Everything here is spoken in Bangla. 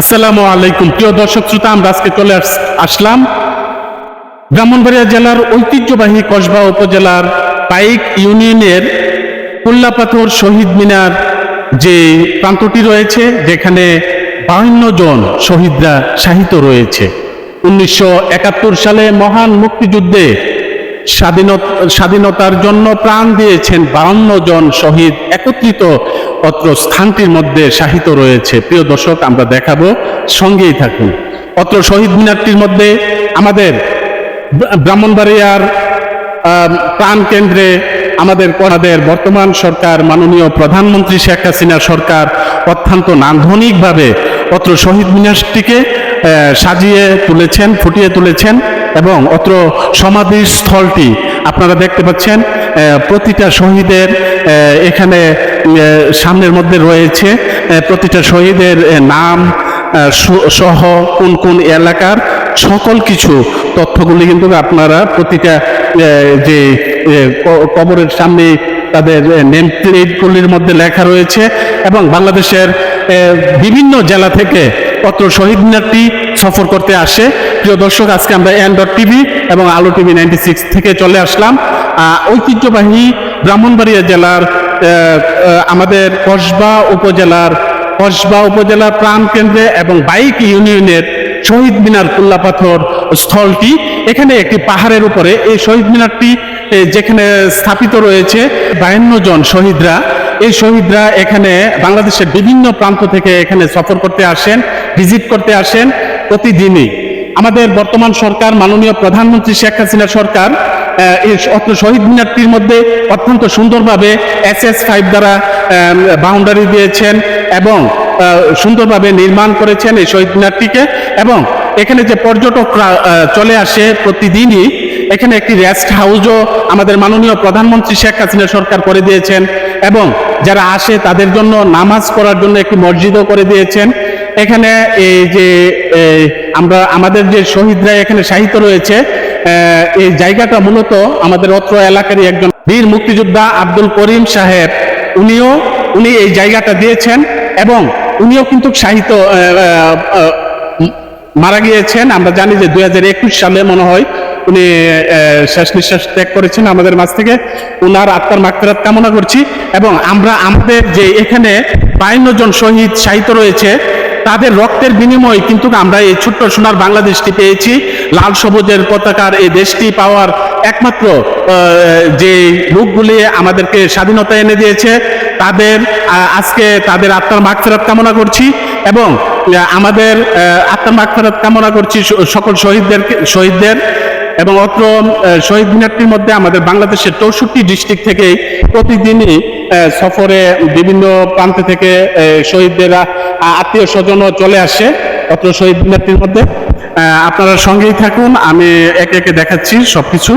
আসসালামু আলাইকুম। প্রিয় দর্শক শ্রোতা, আমরা আজকে চলে আসলাম ব্রাহ্মণবাড়িয়া জেলার ঐতিহ্যবাহী কসবা উপজেলার পাইক ইউনিয়নের কুল্লাপাথর শহীদ মিনার যে প্রান্তটি রয়েছে, যেখানে বাহান্ন জন শহীদরা শাহিত রয়েছে। উনিশশো একাত্তর সালে মহান মুক্তিযুদ্ধে স্বাধীনতার জন্য প্রাণ দিয়েছেন বাউন্ন জন শহীদ। একত্রিত অত্র স্থানটির মধ্যে শাহিত রয়েছে। প্রিয় দর্শক, আমরা দেখাবো। সঙ্গেই থাকুন। অত্র শহীদ মিনারটির মধ্যে আমাদের ব্রাহ্মণবাড়িয়ার প্রাণ কেন্দ্রে আমাদের আমাদের বর্তমান সরকার, মাননীয় প্রধানমন্ত্রী শেখ হাসিনা সরকার অত্যন্ত নান্দনিকভাবে অত্র শহীদ মিনারটিকে সাজিয়ে তুলেছেন, ফুটিয়ে তুলেছেন। এবং অত্র সমাধির স্থলটি আপনারা দেখতে পাচ্ছেন প্রতিটা শহীদের এখানে সামনের মধ্যে রয়েছে প্রতিটা শহীদের নাম সহ কোন কোন এলাকার সকল কিছু তথ্যগুলি কিন্তু আপনারা প্রতিটা যে কবরের সামনে তাদের নেম প্লেটগুলির মধ্যে লেখা রয়েছে এবং বাংলাদেশের বিভিন্ন জেলা থেকে অত্র শহীদ মিনারটি সফর করতে আসে। প্রিয় দর্শক, আজকে আমরা এন ডট টিভি এবং আলো টিভি নাইনটি সিক্স থেকে চলে আসলাম। ঐতিহ্যবাহী ব্রাহ্মণবাড়িয়া জেলার আমাদের কসবা উপজেলার কসবা উপজেলার প্রাণ কেন্দ্রে এবং বাইক ইউনিয়নের শহীদ মিনার কুল্লাপাথর স্থলটি। এখানে একটি পাহাড়ের উপরে এই শহীদ মিনারটি যেখানে স্থাপিত রয়েছে বায়ান্ন জন শহীদরা। এই শহীদরা এখানে বাংলাদেশের বিভিন্ন প্রান্ত থেকে এখানে সফর করতে আসেন, ভিজিট করতে আসেন প্রতিদিনই। আমাদের বর্তমান সরকার, মাননীয় প্রধানমন্ত্রী শেখ হাসিনা সরকার শহীদ মিনারটির মধ্যে অত্যন্ত সুন্দরভাবে এস এস ফাইভ দ্বারা বাউন্ডারি দিয়েছেন এবং সুন্দরভাবে নির্মাণ করেছেন এই শহীদ মিনারটিকে এবং এখানে যে পর্যটকরা চলে আসে প্রতিদিনই, এখানে একটি রেস্ট হাউসও আমাদের মাননীয় প্রধানমন্ত্রী শেখ হাসিনা সরকার করে দিয়েছেন এবং যারা আসে তাদের জন্য নামাজ পড়ার জন্য একটি মসজিদও করে দিয়েছেন। এখানে এই যে আমরা, আমাদের যে শহীদরা এখানে সাহিত্য রয়েছে এই জায়গাটা মূলত আমাদের অত্র এলাকারই একজন বীর মুক্তিযোদ্ধা আব্দুল করিম সাহেব। উনিও, উনি এই জায়গাটা দিয়েছেন এবং উনিও কিন্তু সাহিত্য মারা গিয়েছেন। আমরা জানি যে দুই হাজার একুশ সালে মনে হয় উনি শেষ নিঃশ্বাস ত্যাগ করেছেন আমাদের মাঝ থেকে। উনার আত্মার মাগফিরাত কামনা করছি এবং আমরা আমাদের যে এখানে বায়ান্ন জন শহীদ সাহিত্য রয়েছে তাদের রক্তের বিনিময়ে কিন্তু আমরা এই ছোট্ট সোনার বাংলাদেশটি পেয়েছি। লাল সবুজের পতাকার এই দেশটি পাওয়ার একমাত্র যে লোকগুলি আমাদেরকে স্বাধীনতা এনে দিয়েছে, তাদের আজকে তাদের আত্মার মাগফিরাত কামনা করছি এবং আমাদের আত্মার মাগফিরাত কামনা করছি সকল শহীদদের শহীদদের। এবং অত্র শহীদ মিনারটির মধ্যে আমাদের বাংলাদেশের চৌষট্টি ডিস্ট্রিক্ট থেকে প্রতিদিনই সফরে বিভিন্ন প্রান্ত থেকে শহীদদের আত্মীয় স্বজনও চলে আসে অত্র শহীদ মিনারটির মধ্যে। আপনারা সঙ্গেই থাকুন, আমি একে একে দেখাচ্ছি সবকিছু।